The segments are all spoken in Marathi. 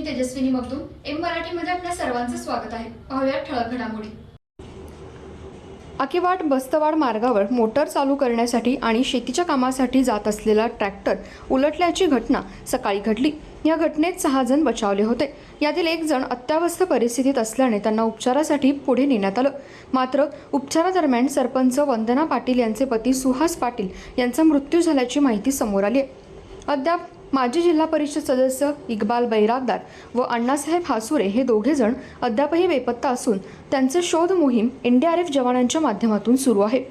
मी तेजस्विनी मगदूम एम मराठीमध्ये आपल्या सर्वांचं स्वागत आहे. पाहूया ठळक घडामोडी. आकेवाट बस्तवाड मार्गावर मोटर चालू करण्यासाठी आणि शेतीच्या कामासाठी जात असलेला ट्रॅक्टर उलटल्याची घटना सकाळी घडली. या घटनेत सहा जण बचावले होते. यातील एक जण अत्यावस्थ परिस्थितीत असल्याने त्यांना उपचारासाठी पुढे नेण्यात आलं. मात्र उपचारादरम्यान सरपंच वंदना पाटील यांचे पती सुहास पाटील यांचा मृत्यू झाल्याची माहिती समोर आली आहे. अद्याप माजी जिल्हा परिषद सदस्य इक्बाल बैरागदार व अण्णासाहेब हासुरे हे दोघे जण अद्यापही बेपत्ता असून त्यांचे शोध मोहीम एनडीआरएफ जवानांच्या माध्यमातून सुरू आहे.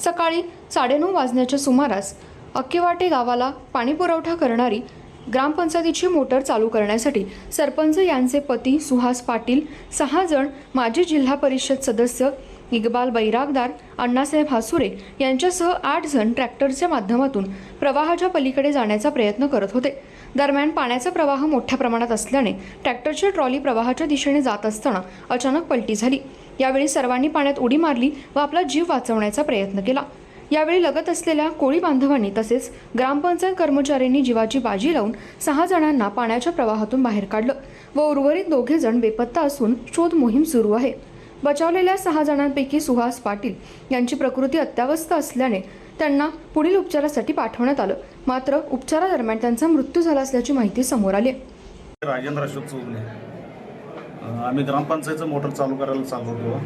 सकाळी साडेनऊ वाजण्याच्या सुमारास अक्केवाटे गावाला पाणीपुरवठा करणारी ग्रामपंचायतीची मोटर चालू करण्यासाठी सरपंच यांचे पती सुहास पाटील सहा जण माजी जिल्हा परिषद सदस्य इक्बाल बैरागदार अण्णासाहेब हासुरे यांच्यासह आठ जण ट्रॅक्टरच्या माध्यमातून प्रवाहाच्या पलीकडे जाण्याचा प्रयत्न करत होते. दरम्यान पाण्याचा प्रवाह मोठ्या प्रमाणात असल्याने ट्रॅक्टरची ट्रॉली प्रवाहाच्या दिशेने जात असताना अचानक पलटी झाली. यावेळी सर्वांनी पाण्यात उडी मारली व आपला जीव वाचवण्याचा प्रयत्न केला. यावेळी लगत असलेल्या कोळी बांधवांनी तसेच ग्रामपंचायत कर्मचाऱ्यांनी जीवाची बाजी लावून सहा जणांना पाण्याच्या प्रवाहातून बाहेर काढलं व उर्वरित दोघे जण बेपत्ता असून शोध मोहीम सुरू आहे. बचावलेल्या सहा जणांपैकी सुहास पाटील यांची प्रकृती अत्यावस्थ असल्याने त्यांना पुढील उपचारासाठी पाठवण्यात आलं. मात्र उपचारादरम्यान त्यांचा मृत्यू झाला असल्याची माहिती समोर आली राजेंद्र अशोक चौगले आम्ही ग्रामपंचायतचं मोटर चालू करायला चालू होतो.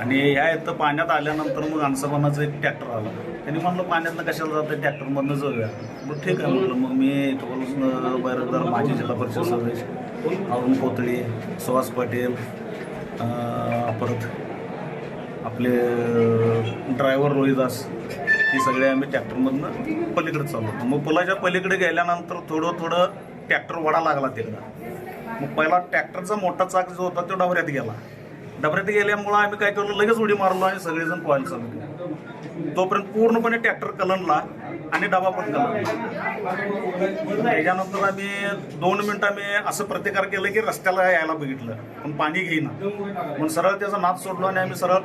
आणि ह्या इथं पाण्यात आल्यानंतर मग अंसाबानाचं एक ट्रॅक्टर आलं. त्यांनी म्हणलं पाण्यातनं कशाला जातं? ट्रॅक्टरमधनं जाऊया. मग ठीक आहे म्हटलं. मग मी इथं बैरकदार माजी जिल्हा परिषद सदस्य अरुण कोथळे सुहास पाटील परत आपले ड्रायव्हर रोहिदास हे सगळे आम्ही ट्रॅक्टरमधनं पलीकडे चाललो होतो. मग पुलाच्या पलीकडे गेल्यानंतर थोडं थोडं ट्रॅक्टर वडा लागला तिकडं. मग पहिला ट्रॅक्टरचा मोठा चाक जो होता तो डबऱ्यात गेला. डबऱ्यात गेल्यामुळं आम्ही काय केलं लगेच उडी मारलो आणि सगळेजण पोहायला चालू तोपर्यंत पूर्णपणे ट्रॅक्टर कलंडला. आणि डबा पण त्याच्यानंतर आम्ही दोन मिनिटं आम्ही असं प्रतिकार केलं की रस्त्याला यायला बघितलं. पण पाणी घेईना. मग सरळ त्याचा नाद सोडलो आणि आम्ही सरळ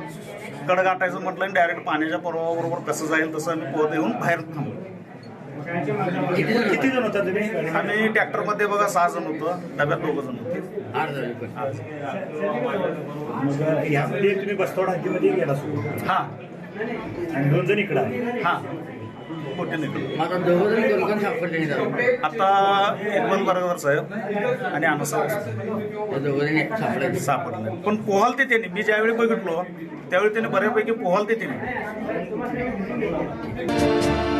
कड गाठायचं म्हटलं आणि डायरेक्ट पाण्याच्या प्रवाहाबरोबर कसं जाईल तसं आम्ही पोहत येऊन बाहेर थांबलो. किती जण होता तुम्ही? आम्ही ट्रॅक्टरमध्ये बघा सहा जण होतो डब्यात दोघं जण होते. मग यामध्ये तुम्ही गेला हा. आणि दोन जण इकडं हा. आता दोघं बरोबर साहेब आणि अनसा सापडलं जण सापडले. सापडले पण पोहालते त्यांनी मी ज्यावेळी बघितलो त्यावेळी त्यांनी बऱ्यापैकी पोहालते त्यांनी